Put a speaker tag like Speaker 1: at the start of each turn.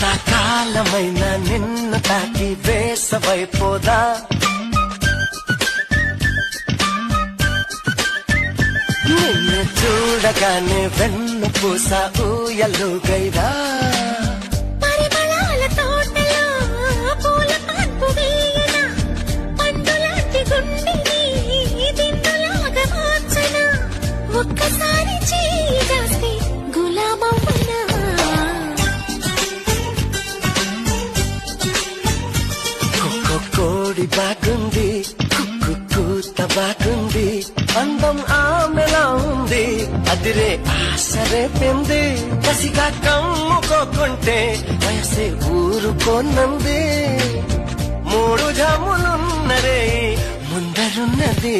Speaker 1: కాలమైన నిన్ను తాకి వేసవైపోదా? నిన్ను చూడగానే వెన్ను పూస
Speaker 2: ఊయలు గైదా ఒక్కసారి
Speaker 1: కోడి బాగుంది కూత బాగుంది అందం ఆమెలా ఉంది. అదిరే ఆసరే పెంది కసిగా కమ్ముకోకుంటే వయసే ఊరుకోనంది. మూడు జాములున్నరే ముందరున్నది.